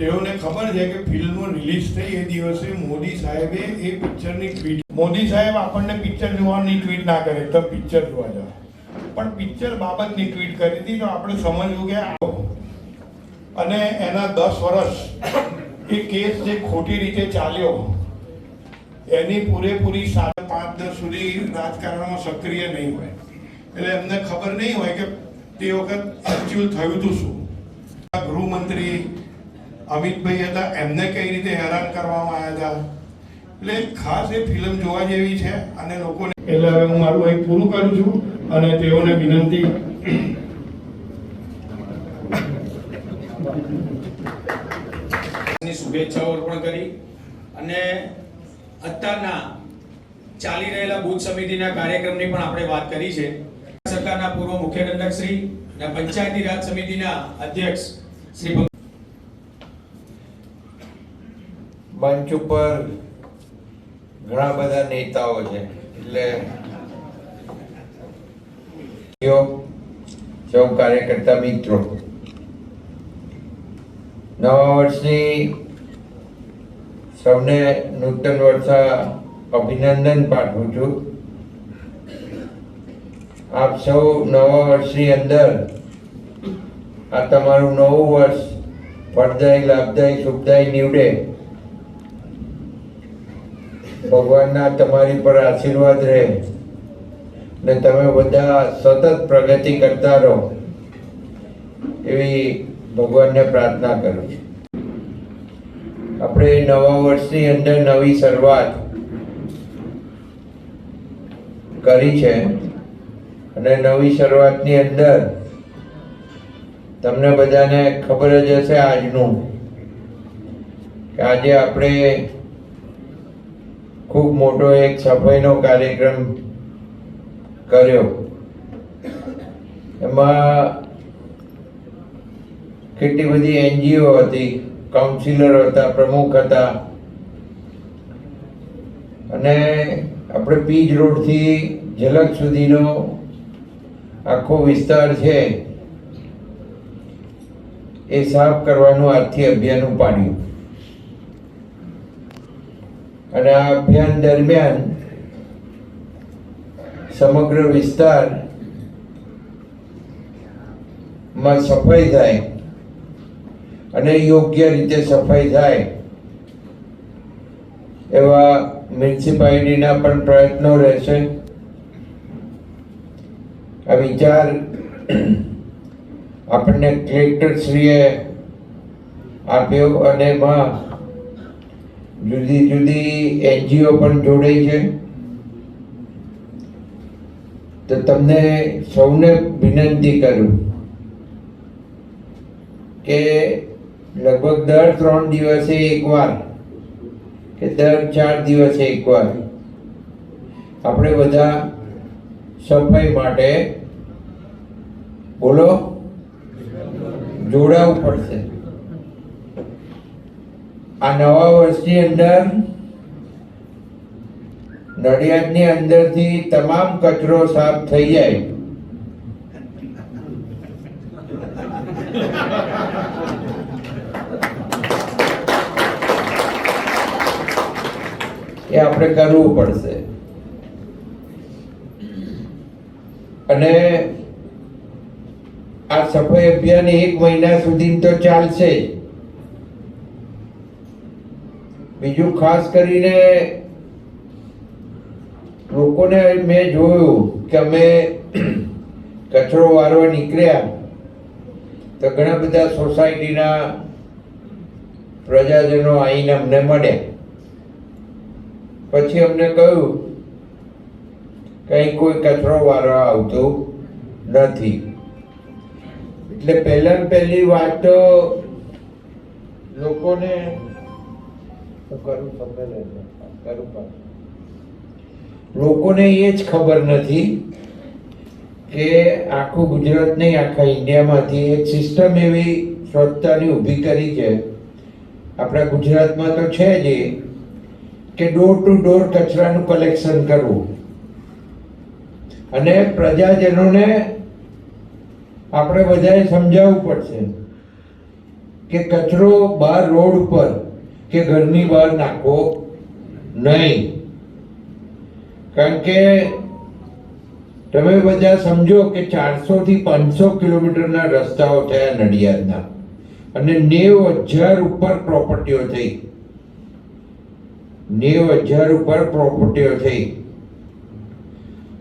તેઓને ખબર છે કે ફિલ્મ રિલીઝ થઈ એ દિવસે મોદી સાહેબે એ પિક્ચરની ટ્વીટ મોદી સાહેબ આપણને પિક્ચર જોવાની ટ્વીટ ના કરે, તો પિક્ચર જોવા જાવ પણ પિક્ચર બાબતની ટ્વીટ કરી હતી, તો આપણે સમજવું કે આવો અને એના દસ વર્ષ એ કેસ જે ખોટી રીતે ચાલ્યો, એની પૂરેપૂરી સાડા પાંચ દસ સુધી રાજકારણમાં સક્રિય નહીં હોય. એટલે એમને ખબર નહીં હોય કે તે વખત એકચ્યુઅલ થયું હતું શું. ગૃહમંત્રી અમિતભાઈ હતા એમને કઈ રીતે હેરાન કરવામાં આવ્યા હતા? એટલે ખાસ એ ફિલ્મ જોવા જેવી છે અને લોકોને એટલે હવે હું મારું અહીં પૂરું કરું છું અને તેઓને વિનંતી શુભેચ્છાઓ અર્પણ કરી અને અત્યારના ચાલી રહેલા બુથ સમિતિના કાર્યક્રમની પણ આપણે વાત કરી છે. સરકારના પૂર્વ મુખ્ય દંડક શ્રી અને પંચાયતી રાજ સમિતિના અધ્યક્ષ શ્રી ભગ- મંચ ઉપર ઘણા બધા નેતાઓ છે. એટલે સૌ કાર્યકર્તા મિત્રો. નવા વર્ષની સૌને નૂતન વર્ષા અભિનંદન પાઠવું છું. આપ સૌ નવા વર્ષની અંદર આ તમારું નવું વર્ષ ફળદાયી લાભદાયી સુખદાયી નીવડે. ભગવાનના તમારી પર આશીર્વાદ રહે. ને તમે બધા સતત પ્રગતિ કરતા રહો. એવી ભગવાનને પ્રાર્થના કરું છું. આપણે નવા વર્ષની અંદર નવી શરૂઆત કરી છે. અને નવી શરૂઆતની અંદર તમને બધાને ખબર જ હશે આજનું. કે આજે આપણે ખૂબ મોટો એક સફાઈનો કાર્યક્રમ કર્યો. એમાં કેટલી બધી એનજીઓ હતી કાઉન્સિલર હતા, પ્રમુખ હતા. અને આપણે પીજ રોડથી ઝલક સુધીનો આખો વિસ્તાર છે એ સાફ કરવાનું આજથી અભિયાન ઉપાડ્યું. અને આ અભિયાન દરમિયાન સમગ્ર વિસ્તારમાં સફાઈ થાય અને યોગ્ય રીતે સફાઈ થાય એવા મ્યુનિસિપાલિટીના પણ પ્રયત્નો રહેશે. આ વિચાર આપણને કલેક્ટરશ્રીએ આપ્યો અને એમાં જુદી જુદી એનજીઓ પણ જોડાઈ છે. તો તમને સૌને વિનંતી કરું કે લગભગ દર ત્રણ દિવસે એકવાર કે દર ચાર દિવસે એકવાર આપણે બધા સફાઈ માટે બોલો? જોડાવવું પડશે. આ નવા વર્ષની અંદર નડિયાદની અંદરથી તમામ કચરો સાફ થઈ જાય. એ આપણે કરવું પડશે. અને આ સફાઈ અભિયાન એક મહિના સુધી તો ચાલશે. જ બીજું ખાસ કરીને લોકોને મેં જોયું કે અમે કચરો વારવા નીકળ્યા તો ઘણા બધા સોસાયટીના પ્રજાજનો આવીને અમને મળ્યા. પછી અમને કહ્યું કે કોઈ કચરો વારવા આવતો નથી. એટલે પહેલા પહેલી વાત તો લોકોને લોકોને એ જ ખબર નથી કે આખું ગુજરાત નહીં, આખા ઇન્ડિયામાંથી એક સિસ્ટમ એવી સ્વચ્છતાની ઊભી કરી છે. આપણા ગુજરાતમાં તો છે જ એ, કે ડોર ટુ ડોર કચરાનું કલેક્શન કરવું. અને પ્રજાજનોને આપણે બધાએ સમજાવવું પડશે કે કચરો બહાર રોડ ઉપર કે ઘરની બહાર નાખવો નહીં. કારણ કે તમે બધા સમજો કે ચારસો થી પાંચસો કિલોમીટરના રસ્તાઓ થયા નડિયાદના અને નેવ હજાર ઉપર પ્રોપર્ટીઓ થઈ. નેવ હજાર ઉપર પ્રોપર્ટીઓ થઈ.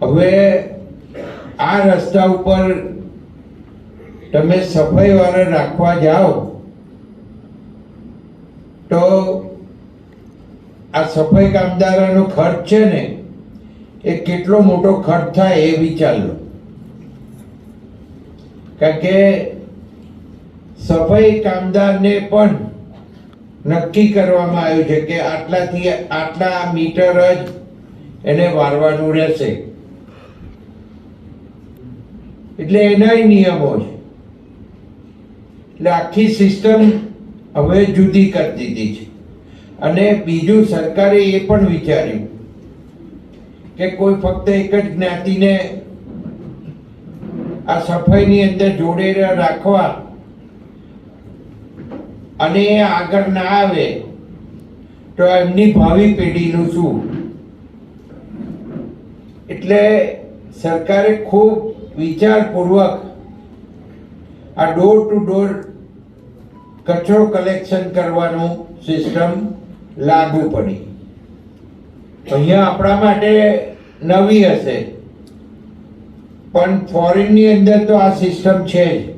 હવે આ રસ્તા ઉપર તમે સફાઈ વાળા રાખવા જાઓ તો આ સફાઈ કામદારોનો ખર્ચ છે ને, એ કેટલો મોટો ખર્ચ થાય એ વિચાર કારણ કે સફાઈ કામદારને પણ નક્કી કરવામાં આવ્યું છે કે આટલાથી આટલા મીટર જ એને વારવાનું રહેશે. એટલે એનાય નિયમો છે. એટલે આખી સિસ્ટમ હવે જુદી કરી દીધી છે. અને બીજું સરકારે એ પણ વિચાર્યું કે કોઈ ફક્ત એક જ જ્ઞાતિને આ સફાઈની અંદર જોડે રાખવા અને એ આગળ ના આવે તો એમની ભાવિ પેઢીનું શું? એટલે સરકારે ખૂબ વિચારપૂર્વક આ ડોર ટુ ડોર કચરો કલેક્શન કરવાનું સિસ્ટમ લાગુ પડી. અહીંયા આપણા માટે નવી હશે. પણ ફોરેનની અંદર તો આ સિસ્ટમ છે જ.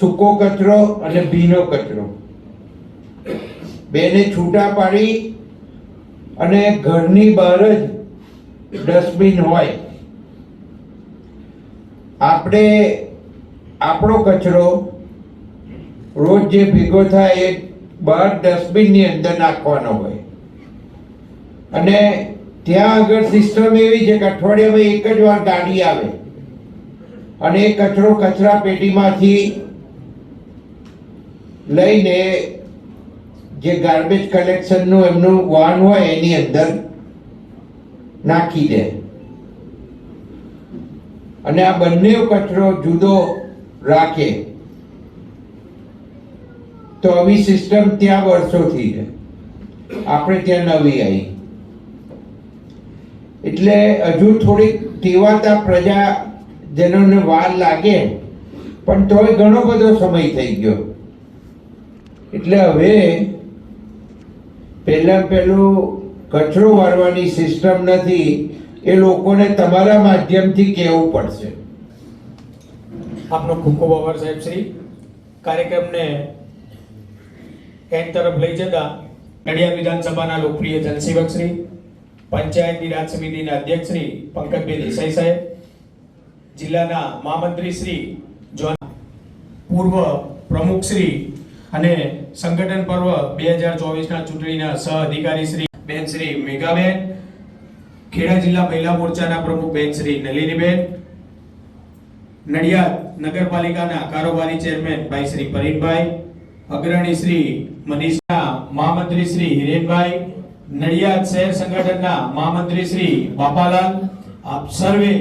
સૂકો કચરો અને ભીનો કચરો. બેને છૂટા પાડી અને ઘરની બહાર જ ડસ્ટબિન હોય. આપણે આપણો કચરો રોજ જે ભેગો થાય એ બહાર ડસ્ટબિનની અંદર નાખવાનો હોય. અને ત્યાં આગળ સિસ્ટમ એવી છે કે અઠવાડિયામાં એક જ વાર ગાડી આવે. અને એ કચરો કચરા પેટીમાંથી લઈને જે ગાર્બેજ કલેક્શનનું એમનું વાહન હોય એની અંદર નાખી દે. અને આ બંને કચરો જુદો રાખે. તો આવી સિસ્ટમ ત્યાં વર્ષોથી છે. આપણે ત્યાં નવી આવી એટલે હજુ થોડીક ટેવાતા પ્રજાજનોને વાર લાગે, પણ તોય ઘણો બધો સમય થઈ ગયો. એટલે હવે પહેલાં પહેલું કચરો વાળવાની સિસ્ટમ નથી, એ લોકોને તમારા માધ્યમથી કહેવું પડશે. આપનો ખૂબ ખૂબ આભાર સાહેબ શ્રી. કાર્યક્રમને એન્ડ તરફ લઈ જતા નડિયાદ વિધાનસભાના લોકપ્રિય જનસેવક શ્રી પંચાયતી રાજ સમિતિના અધ્યક્ષ શ્રી પંકજભાઈ દેસાઈ સાહેબ, જિલ્લાના મહામંત્રી શ્રી પૂર્વ પ્રમુખ શ્રી અને સંગઠન પર્વ બે હજાર ચોવીસના ચૂંટણીના સહ અધિકારી શ્રી બેન શ્રી મેઘાબેન, ખેડા જિલ્લા મહિલા મોરચાના પ્રમુખ બેન શ્રી નલિનીબેન, નડિયાદ નગરપાલિકાના કારોબારી ચેરમેન ભાઈ શ્રી પરીનભાઈ અગ્રણી શ્રી મનીષા મહામંત્રી શ્રી હિરેનભાઈ નડિયાદ શહેર સંગઠનના મહામંત્રી શ્રી બાપાલાલ. આપ સર્વે